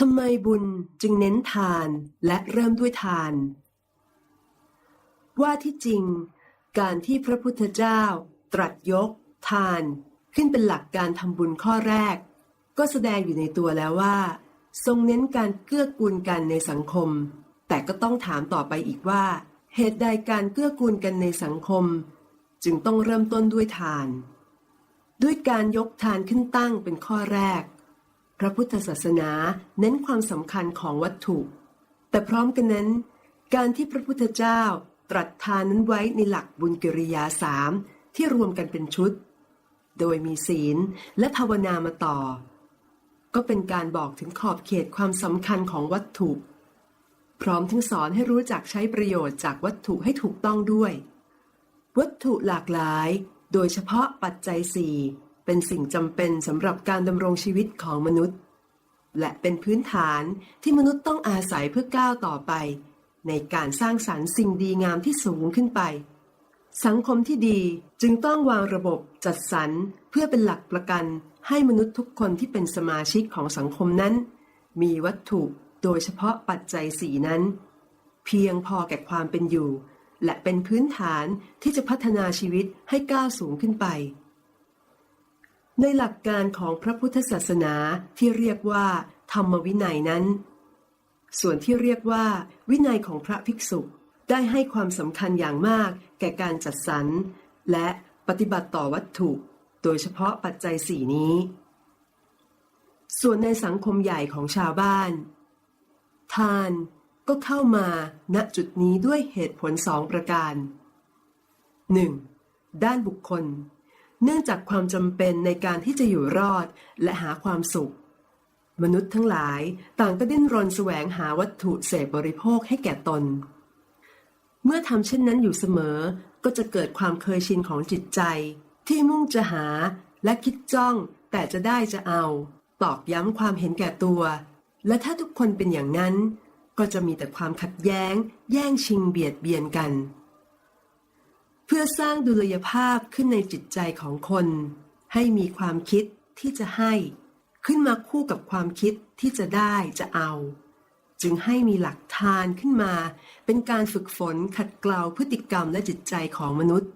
ทำไมบุญจึงเน้นทานและเริ่มด้วยทาน ว่าที่จริง การที่พระพุทธเจ้า ตรัสยก ทาน ขึ้นเป็นหลักการทำบุญข้อแรก ก็แสดงอยู่ในตัวแล้วว่า ทรงเน้นการเกื้อกูลกันในสังคม แต่ก็ต้องถามต่อไปอีกว่า เหตุใดการเกื้อกูลกันในสังคม จึงต้องเริ่มต้นด้วยทาน ด้วยการยกทานขึ้นตั้งเป็นข้อแรก พระพุทธศาสนาเน้นความสำคัญของวัตถุ แต่พร้อมกันนั้น การที่พระพุทธเจ้าตรัสทานนั้นไว้ในหลักบุญกิริยาสามที่รวมกันเป็นชุด โดยมีศีลและภาวนามาต่อ ก็เป็นการบอกถึงขอบเขตความสำคัญของวัตถุ พร้อมทั้งสอนให้รู้จักใช้ประโยชน์จากวัตถุให้ถูกต้องด้วย วัตถุหลากหลาย โดยเฉพาะปัจจัยสี่ เป็นสิ่งจำเป็นสำหรับการดำรงชีวิตของมนุษย์ และเป็นพื้นฐานที่มนุษย์ต้องอาศัยเพื่อก้าวต่อไป ในการสร้างสรรค์สิ่งดีงามที่สูงขึ้นไป สังคมที่ดีจึงต้องวางระบบจัดสรรเพื่อเป็นหลักประกัน ให้มนุษย์ทุกคนที่เป็นสมาชิกของสังคมนั้น มีวัตถุโดยเฉพาะปัจจัยสีนั้น เพียงพอแก่ความเป็นอยู่ และเป็นพื้นฐานที่จะพัฒนาชีวิตให้ก้าวสูงขึ้นไป ในหลักการของพระพุทธศาสนาที่เรียกว่า ธรรมวินัยนั้น ส่วนที่เรียกว่า วินัยของพระภิกษุได้ให้ความสำคัญอย่างมากแก่การจัดสรร และปฏิบัติต่อวัตถุ โดยเฉพาะปัจจัยสี่นี้ ส่วนในสังคมใหญ่ของชาวบ้าน ทานก็เข้ามาณจุดนี้ด้วยเหตุผลสองประการ 1. ด้านบุคคล เนื่องจากความจำเป็นในการที่จะอยู่รอดและหาความสุข มนุษย์ทั้งหลายต่างก็ดิ้นรนแสวงหาวัตถุเสพบริโภคให้แก่ตน เมื่อทำเช่นนั้นอยู่เสมอก็จะเกิดความเคยชินของจิตใจ ที่มุ่งจะหาและคิดจ้องแต่จะได้จะเอา ตอกย้ำความเห็นแก่ตัว และถ้าทุกคนเป็นอย่างนั้น ก็จะมีแต่ความขัดแย้ง แย่งชิงเบียดเบียนกัน พื่อสร้างดุลยภาพขึ้นในจิตใจของคน ให้มีความคิดที่จะให้ ขึ้นมาคู่กับความคิดที่จะได้จะเอา จึงให้มีหลักทานขึ้นมา เป็นการฝึกฝนขัดเกลาพฤติกรรมและจิตใจของมนุษย์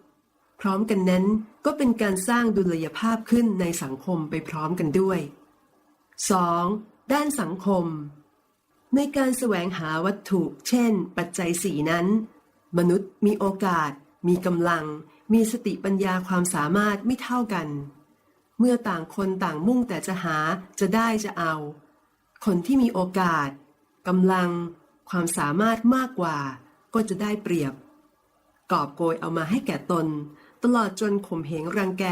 พร้อมกันนั้นก็เป็นการสร้างดุลยภาพขึ้นในสังคมไปพร้อมกันด้วย 2. ด้านสังคม ในการแสวงหาวัตถุ เช่น ปัจจัยสีนั้น มนุษย์มีโอกาส มีกำลัง มีสติปัญญาความสามารถไม่เท่ากัน เมื่อต่างคนต่างมุ่งแต่จะหาจะได้จะเอา คนที่มีโอกาสกำลัง ความสามารถมากกว่า ก็จะได้เปรียบ กอบโกยเอามาให้แก่ตน ตลอดจนข่มเหงรังแก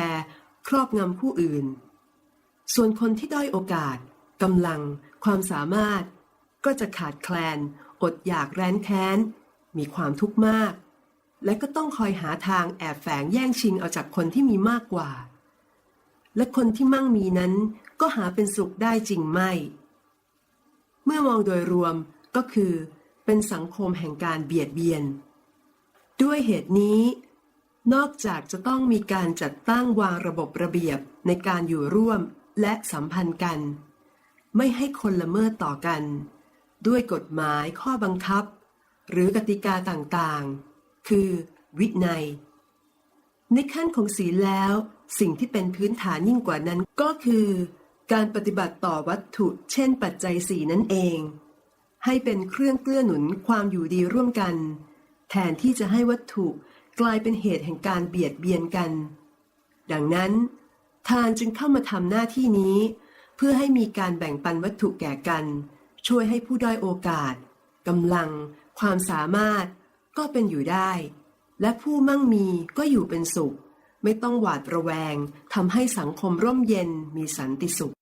ครอบงำผู้อื่น ส่วนคนที่ด้อยโอกาสกำลัง ความสามารถ ก็จะขาดแคลน อดอยากแร้นแค้น มีความทุกข์มาก และก็ต้องคอยหาทางแอบแฝงแย่งชิงเอาจากคนที่มีมากกว่า และคนที่มั่งมีนั้นก็หาเป็นสุขได้จริงไม่ เมื่อมองโดยรวมก็คือ เป็นสังคมแห่งการเบียดเบียน ด้วยเหตุนี้ นอกจากจะต้องมีการจัดตั้งวางระบบระเบียบในการอยู่ร่วมและสัมพันธ์กัน ไม่ให้คนละเมิดต่อกัน ด้วยกฎหมายข้อบังคับ หรือกติกาต่างๆ คือ วินัย ในขั้นของศีลแล้ว สิ่งที่เป็นพื้นฐานยิ่งกว่านั้นก็คือ การปฏิบัติต่อวัตถุ เช่น ปัจจัยสีนั่นเอง ให้เป็นเครื่องเกื้อหนุนความอยู่ดีร่วมกัน แทนที่จะให้วัตถุกลายเป็นเหตุแห่งการเบียดเบียนกัน ดังนั้น ทานจึงเข้ามาทำหน้าที่นี้ เพื่อให้มีการแบ่งปันวัตถุแก่กัน ช่วยให้ผู้ด้อยโอกาสกำลัง ความสามารถ ก็เป็นอยู่ได้ และผู้มั่งมีก็อยู่เป็นสุข ไม่ต้องหวาดระแวงทำให้สังคมร่มเย็นมีสันติสุข